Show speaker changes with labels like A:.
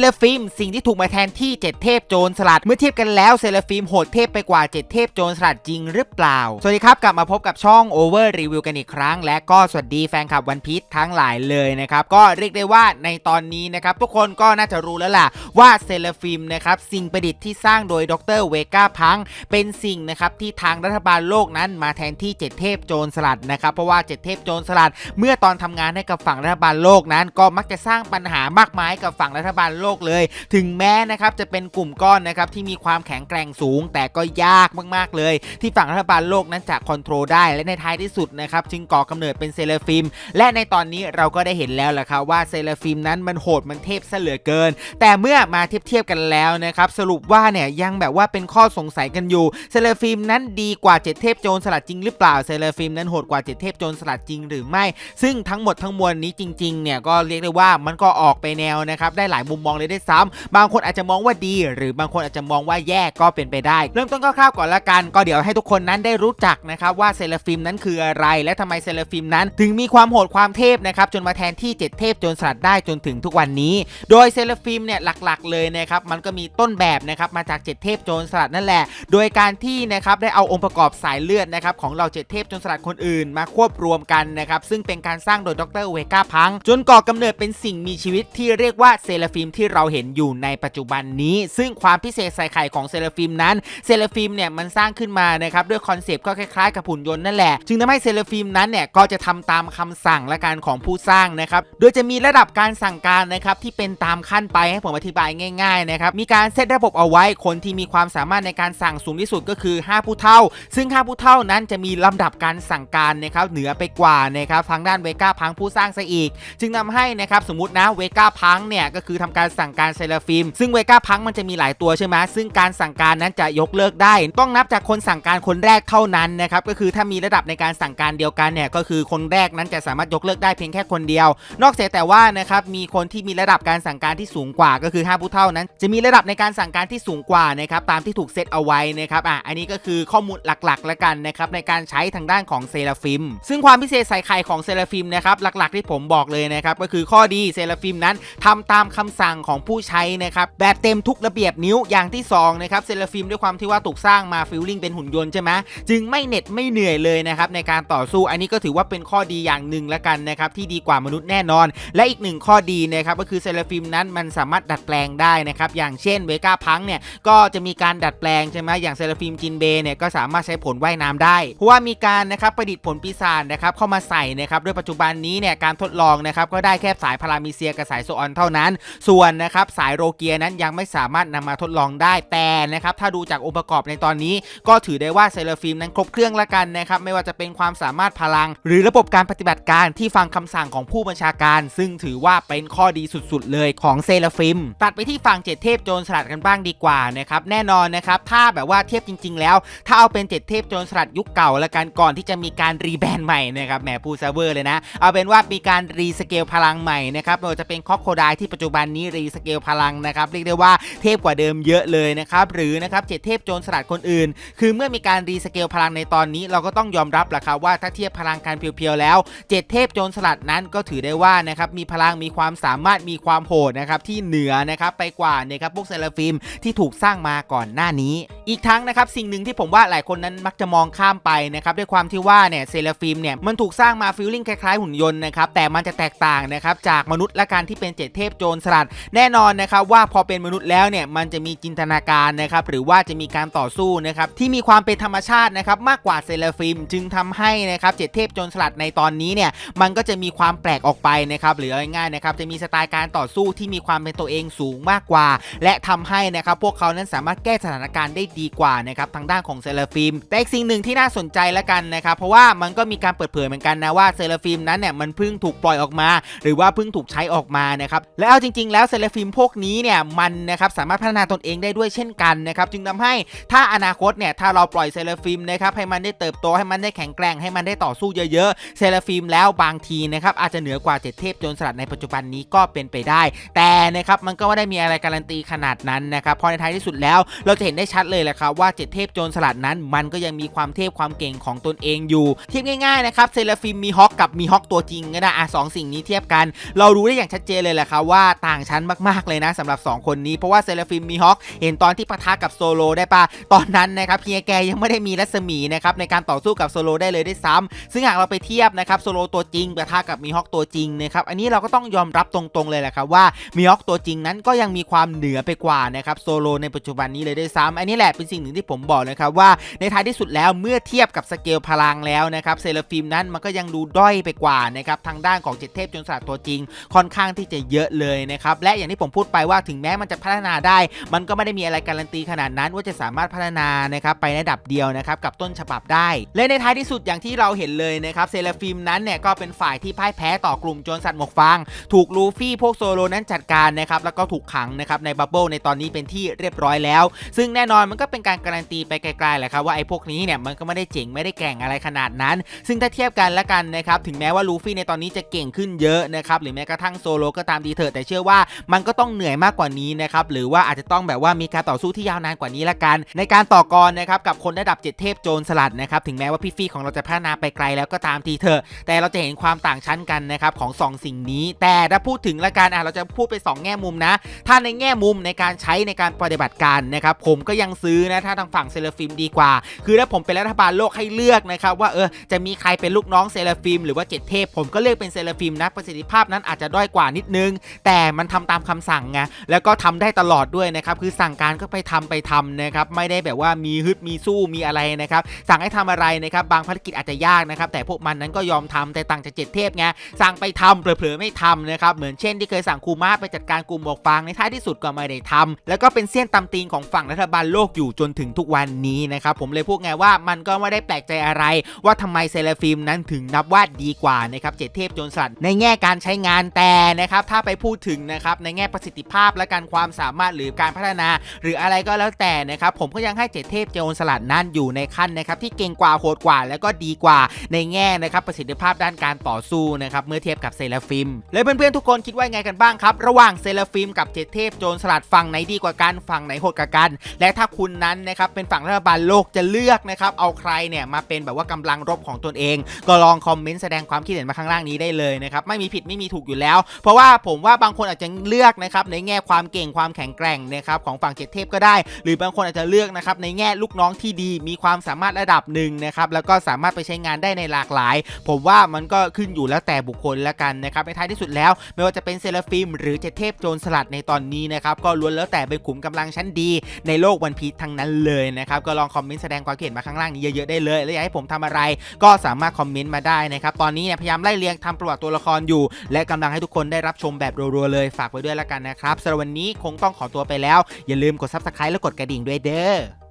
A: เลฟิมสิ่งที่ถูกมาแทนที่เจ็ดเทพโจรสลัด เมื่อเทียบกันแล้วเซเลฟิมโหดเทพไปกว่าเจ็ดเทพโจรสลัดจริงหรือเปล่า สวัสดีครับ กลับมาพบกับช่อง Over Review กันอีกครั้ง และก็สวัสดีแฟนคลับวันพี e ทั้งหลายเลยนะครับ ก็เรียกได้ว่าในตอนนี้นะครับ ทุกคนก็น่าจะรู้แล้วล่ะว่าเซเลฟิมนะครับสิ่งประดิษฐ์ที่สร้างโดยดรเวก้าพังเป็นสิ่งนะครับที่ทางรัฐบาลโลกนั้นมาแทนที่เจ็ดเทพโจรสลัดนะครับเพราะว่าเจ็ดเทพโจรสลัด เมื่อตอนทำงานให้กับฝั่งรัฐบาลโลกนั้น ก็มักจะสร้างปัญหามากมายกับฝั่งรัฐบาลโลกเลย ถึงแม้นะครับจะเป็นกลุ่มก้อนนะครับที่มีความแข็งแกร่งสูง แต่ก็ยากมากๆเลย ที่ฝั่งรัฐบาลโลกนั้นจะคอนโทรลได้และในท้ายที่สุดนะครับจึงก่อกำเนิดเป็นเซเลฟิม และในตอนนี้เราก็ได้เห็นแล้วแหละครับว่าเซเลฟิมนั้นมันโหดมันเทพซะเหลือเกิน แต่เมื่อมาเทียบเทียบกันแล้วนะครับสรุปว่าเนี่ยยังแบบว่าเป็นข้อสงสัยกันอยู่เซเลฟิมนั้นดีกว่าเจ็ดเทพโจรสลัดจริงหรือเปล่าเซเลฟิมนั้นโหดกว่าเจ็ดเทพโจรสลัดจริงหรือไม่ ซึ่งทั้งหมดทั้งมวลนี้จริงๆเนี่ยก็เรียกได้ว่ามันก็ออกไปแนวนะครับได้หลายมุมมองเลยได้ซ้ำบางคนอาจจะมองว่าดี หรือบางคนอาจจะมองว่าแย่ก็เป็นไปได้ เริ่มต้นคร่าวๆก่อนละกันก็เดี๋ยวให้ทุกคนนั้นได้รู้จักนะครับว่าเซเลฟิมนั้นคืออะไร และทำไมเซเลฟิมนั้น ถึงมีความโหดความเทพนะครับจนมาแทนที่เจ็ดเทพโจรสลัดได้จนถึงทุกวันนี้ โดยเซเลฟิมเนี่ยหลักๆ เลยนะครับมันก็มีต้นแบบนะครับมาจากเจ็ดเทพโจรสลัดนั่นแหละ โดยการที่นะครับได้เอาองค์ประกอบสายเลือดนะครับของเราเจ็ดเทพโจรสลัดคนอื่นมาควบรวมกันนะครับซึ่งเป็นการสร้างโดยดรเวก้าพัง จนก่อกำเนิดเป็นสิ่งมีชีวิตที่เรียกว่าเซเลฟิมที่เราเห็นอยู่ในปัจจุบันนี้ ซึ่งความพิเศษใส่ไข่ของเซเลฟิมนั้นเซเลฟิมเนี่ยมันสร้างขึ้นมานะครับด้วยคอนเซปต์ก็คล้ายๆกับหุ่นยนต์นั่นแหละจึงทำให้เซเลฟิมนั้นเนี่ยก็จะทำตามคำสั่งและการของผู้สร้างนะครับโดยจะมีระดับการสั่งการนะครับที่เป็นตามขั้นไปให้ผมอธิบายง่ายๆนะครับมีการเซตระบบเอาไว้คนที่มีความสามารถในการสั่งสูงที่สุดก็คือ 5 ผู้เท่า ซึ่ง 5 ผู้เท่านั้นจะมีลำดับการสั่งการนะครับเหนือไปกว่านะครับทางด้านเวก้าพังผู้สร้างซะอีก จึงทำให้นะครับสมมตินะเวก้าพังเนี่ยก็คือทำการการสั่งการเซเลฟิม ซึ่งเวก้าพังมันจะมีหลายตัวใช่ไหมซึ่งการสั่งการนั้นจะยกเลิกได้ ต้องนับจากคนสั่งการคนแรกเท่านั้นนะครับก็คือถ้ามีระดับในการสั่งการเดียวกันเนี่ยก็คือคนแรกนั้นจะสามารถยกเลิกได้เพียงแค่คนเดียว นอกเสียแต่ว่านะครับมีคนที่มีระดับการสั่งการที่สูงกว่า ก็คือ5ผู้เท่านั้น จะมีระดับในการสั่งการที่สูงกว่านะครับตามที่ถูกเซตเอาไว้นะครับอะอันนี้ก็คือข้อมูลหลักๆแล้วกันนะครับในการใช้ทางด้านของเซราฟิม ซึ่งความพิเศษใส่ไข่ของเซราฟิมนะครับหลักๆที่ผมบอกเลยนะครับก็คือข้อดีเซราฟิมนั้นทำตามคำสั่งของผู้ใช้นะครับแบบเต็มทุกระเบียบนิ้วอย่างที่2นะครับเซราฟิมด้วยความที่ว่าถูกสร้างมาฟิลลิ่งเป็นหุ่นยนต์ใช่ไหมจึงไม่เหน็ดไม่เหนื่อยเลยนะครับในการต่อสู้อันนี้ก็ถือว่าเป็นข้อดีอย่างหนึ่งละกันนะครับที่ดีกว่ามนุษย์แน่นอน และอีกหนึ่งข้อดีนะครับก็คือเซราฟิมนั้นมันสามารถดัดแปลงได้นะครับอย่างเช่นเวก้าพังเนี่ยก็จะมีการดัดแปลงใช่ไหมอย่างเซราฟิมจินเบเนี่ยก็สามารถใช้ผลว่ายน้ำได้ เพราะว่ามีการนะครับประดิษฐ์ผลปีศาจนะครับเข้ามาใส่นะครับด้วยปัจจุบันนี้เนี่ยการทดลองนะครับก็ได้แค่สายพารามิเซียกับสายโซออนเท่านั้น ส่วนนะครับสายโรเกียนั้นยังไม่สามารถนำมาทดลองได้แต่นะครับถ้าดูจากองค์ประกอบในตอนนี้ ก็ถือได้ว่าเซเลฟิมนั้นครบเครื่องละกันนะครับไม่ว่าจะเป็นความสามารถพลัง หรือระบบการปฏิบัติการที่ฟังคำสั่งของผู้บัญชาการ ซึ่งถือว่าเป็นข้อดีสุดๆ เลยของเซเลฟิม ตัดไปที่ฝั่งเจ็ดเทพโจรสลัดกันบ้างดีกว่านะครับแน่นอนนะครับถ้าแบบว่าเทียบจริง ๆ แล้ว ถ้าเอาเป็นเจ็ดเทพโจรสลัดยุคเก่าละกันก่อนที่จะมีการรีแบรนด์ใหม่นะครับแหมพูดซะเวอร์เลยนะเอาเป็นว่ามีการรีสเกลพลังใหม่นะครับไม่ว่าจะเป็นคอกโคไดที่ปัจจุบันนี้รีสเกลพลังนะครับเรียกได้ว่าเทพกว่าเดิมเยอะเลยนะครับหรือนะครับเจ็ดเทพโจรสลัดคนอื่น คือเมื่อมีการรีสเกลพลังในตอนนี้เราก็ต้องยอมรับแหละครับว่าถ้าเทียบพลังการเพียวๆแล้วเจ็ดเทพโจรสลัดนั้นก็ถือได้ว่านะครับมีพลังมีความสามารถมีความโหดนะครับที่เหนือนะครับไปกว่านะครับพวกเซเลฟิมที่ถูกสร้างมาก่อนหน้านี้ อีกทั้งนะครับสิ่งหนึ่งที่ผมว่าหลายคนนั้นมักจะมองข้ามไปนะครับด้วยความที่ว่าเนี่ยเซเลฟิมเนี่ยมันถูกสร้างมาฟิลลิ่งคล้ายๆหุ่นยนต์นะครับแต่มันจะแตกต่างนะครับจากมนุษย์และการที่เป็นเจ็ดเทพโจรสลัดแน่นอนนะครับว่าพอเป็นมนุษย์แล้วเนี่ยมันจะมีจินตนาการนะครับหรือว่าจะมีการต่อสู้นะครับที่มีความเป็นธรรมชาตินะครับมากกว่าเซเลฟิม จึงทำให้นะครับเจ็ดเทพโจรสลัดในตอนนี้เนี่ยมันก็จะมีความแปลกออกไปนะครับหรือง่ายๆนะครับจะมีสไตล์การต่อสู้ที่มีความเป็นตัวเองสูงมากกว่า และทำให้นะครับพวกเขานั้นสามารถแก้สถานการณ์ได้ดีกว่านะครับทางด้านของเซเลฟิม แต่อีกสิ่งหนึ่งที่น่าสนใจละกันนะครับเพราะว่ามันก็มีการเปิดเผยเหมือนกันนะว่าเซเลฟิมนั้นเนี่ยมันเพิ่งถูกปล่อยออกมา หรือว่าเพิ่งถูกใช้ออกมานะครับและเอาจริง ๆ แล้วเซเลฟิมพวกนี้เนี่ยมันนะครับสามารถพัฒนาตนเองได้ด้วยเช่นกันนะครับจึงทำให้ถ้าอนาคตเนี่ยถ้าเราปล่อยเซเลฟิมนะครับให้มันได้เติบโตให้มันได้แข็งแกร่งให้มันได้ต่อสู้เยอะๆเซเลฟิมแล้วบางทีนะครับอาจจะเหนือกว่าเจ็ดเทพโจรสลัดในปัจจุบันนี้ก็เป็นไปได้ แต่นะครับมันก็ไม่ได้มีอะไรการันตีขนาดนั้นนะครับเพราะในท้ายที่สุดแล้วเราจะเห็นได้ชัดเลยแหละครับว่าเจ็ดเทพโจรสลัดนั้น มันก็ยังมีความเทพความเก่งของตนเองอยู่เทียบง่ายๆนะครับเซเลฟิมมีฮอกกับมีฮอกตัวจริงก็ได้อะสองสิ่งนี้เทียบกัน เรารู้ได้อย่างชัดเจนเลยแหละครับว่าต่างชั้นนั้นมากๆเลยนะสำหรับ 2 คนนี้เพราะว่าเซราฟิมมีฮอคเห็นตอนที่ปะทะกับโซโลได้ปะตอนนั้นนะครับเฮียแกยังไม่ได้มีรัศมีนะครับในการต่อสู้กับโซโลได้เลยได้ซ้ำซึ่งหากเราไปเทียบนะครับโซโลตัวจริงปะทะกับมีฮอคตัวจริงนะครับอันนี้เราก็ต้องยอมรับตรงๆเลยแหละครับว่ามีฮอคตัวจริงนั้นก็ยังมีความเหนือไปกว่านะครับโซโลในปัจจุบันนี้เลยได้ซ้ำอันนี้แหละเป็นสิ่งหนึ่งที่ผมบอกนะครับว่าในท้ายที่สุดแล้วเมื่อเทียบกับสเกลพลังแล้วนะครับเซราฟิมนั้นมันก็ยังดูด้อยไปกว่านะครับทางด้านของเจ็ดเทพจนสลัดตัวจริง ค่อนข้างที่จะเยอะเลยนะครับและอย่างที่ผมพูดไปว่าถึงแม้มันจะพัฒนาได้ มันก็ไม่ได้มีอะไรการันตีขนาดนั้น ว่าจะสามารถพัฒนานะครับไปในระดับเดียวนะครับกับต้นฉบับได้ และในท้ายที่สุดอย่างที่เราเห็นเลยนะครับเซราฟิมนั้นเนี่ยก็เป็นฝ่ายที่พ่ายแพ้ต่อกลุ่มโจรสัตว์หมวกฟางถูกลูฟี่พวกโซโลนั้นจัดการนะครับแล้วก็ถูกขังนะครับในบับเบิลในตอนนี้เป็นที่เรียบร้อยแล้ว ซึ่งแน่นอนมันก็เป็นการการันตีไปไกลๆแหละครับว่าไอ้พวกนี้เนี่ยมันก็ไม่ได้เจ๋งไม่ได้แก่งอะไรขนาดนั้น ซึ่งถ้าเทียบกันละกันนะครับถึงแม้ว่าลูฟี่ในตอนนี้จะเก่งขึ้นเยอะนะครับหรือแม้กระทั่งโซโลก็ตามดีเถอะแต่เชื่อว่ามันก็ต้องเหนื่อยมากกว่านี้นะครับหรือว่าอาจจะต้องแบบว่ามีการต่อสู้ที่ยาวนานกว่านี้ละกัน ในการต่อกรนะครับกับคนระดับเจ็ดเทพโจรสลัดนะครับถึงแม้ว่าพี่ฟี่ของเราจะพัฒนาไปไกลแล้วก็ตามทีเถอะแต่เราจะเห็นความต่างชั้นกันนะครับของสองสิ่งนี้ แต่ถ้าพูดถึงละกันอะเราจะพูดไปสองแง่มุมนะ ถ้าในแง่มุมในการใช้ในการปฏิบัติการนะครับผมก็ยังซื้อนะถ้าทางฝั่งเซเลฟิมดีกว่า คือถ้าผมเป็นรัฐบาลโลกให้เลือกนะครับว่าเออจะมีใครเป็นลูกน้องเซเลฟิมหรือว่าเจ็ดเทพ ผมก็เลือกเป็นเซเลฟิมนะประสิทธิภาพนั้นอาจจะด้อยกว่านิดนึง แต่มันทำตามคำสั่งไงแล้วก็ทำได้ตลอดด้วยนะครับคือสั่งการก็ไปทำไปทำนะครับไม่ได้แบบว่ามีฮึดมีสู้มีอะไรนะครับสั่งให้ทำอะไรนะครับบางภารกิจอาจจะยากนะครับแต่พวกมันนั้นก็ยอมทำแต่ต่างจากเจ็ดเทพไงสั่งไปทำเผลอๆไม่ทำนะครับเหมือนเช่นที่เคยสั่งคูมาไปจัดการกลุ่มหมวกฟางในท้ายที่สุดก็ไม่ได้ทำแล้วก็เป็นเสี้ยนตำตีนของฝั่งรัฐบาลโลกอยู่จนถึงทุกวันนี้นะครับผมเลยพูดไงว่ามันก็ไม่ได้แปลกใจอะไร ว่าทำไมเซเลฟิมนั้นถึงนับว่าดีกว่านะครับเจ็ดเทพโจรสลัดในแง่การใช้งานแต่นะครับถ้าไปพูดถึงนะครับในแง่ประสิทธิภาพและการความสามารถหรือการพัฒนา หรืออะไรก็แล้วแต่นะครับผมก็ยังให้เจ็ดเทพโจรสลัดนั้นอยู่ในขั้นนะครับที่เก่งกว่าโหดกว่า แล้วก็ดีกว่าในแง่นะครับประสิทธิภาพด้านการต่อสู้นะครับเมื่อเทียบกับเซเลฟิมและเพื่อนๆทุกคนคิดว่าไงกันบ้างครับ ระหว่างเซเลฟิมกับเจ็ดเทพโจรสลัดฝั่งไหนดีกว่ากันฝั่งไหนโหดกว่ากัน และถ้าคุณนั้นนะครับเป็นฝั่งรัฐบาลโลกจะเลือกนะครับเอาใครเนี่ยมาเป็นแบบว่ากำลังรบของตนเอง ก็ลองคอมเมนต์แสดงความคิดเห็นมาข้างล่างนี้ได้เลยนะครับไม่มีผิดไม่มีถูกอยู่แล้ว เพราะว่าผมว่าบางคนอาจจะเลือกนะครับในแง่ความเก่งความแข็งแกร่งนะครับของฝั่งเจ็ดเทพก็ได้ หรือบางคนอาจจะเลือกนะครับในแง่ลูกน้องที่ดีมีความสามารถระดับหนึ่งนะครับแล้วก็สามารถไปใช้งานได้ในหลากหลาย ผมว่ามันก็ขึ้นอยู่แล้วแต่บุคคลละกันนะครับในท้ายที่สุดแล้ว ไม่ว่าจะเป็นเซราฟิมหรือเจ็ดเทพโจรสลัดในตอนนี้นะครับก็ล้วนแล้วแต่เป็นขุมกำลังชั้นดี ในโลกวันพีชทั้งนั้นเลยนะครับก็ลองคอมเมนต์แสดงความคิดเห็นมาข้างล่างนี้เยอะๆได้เลย และอยากให้ผมทำอะไรก็สามารถคอมเมนต์มาได้นะครับตอนนี้เนี่ยพยายามไล่เรียงทำประวัติตัวละครอยู่ และกำลังให้ทุกคนได้รับชมแบบรัวๆเลยฝากไว้ด้วยแล้วกันนะครับสำหรับวันนี้คงต้องขอตัวไปแล้ว อย่าลืมกด subscribe และกดกระดิ่งด้วยเด้อ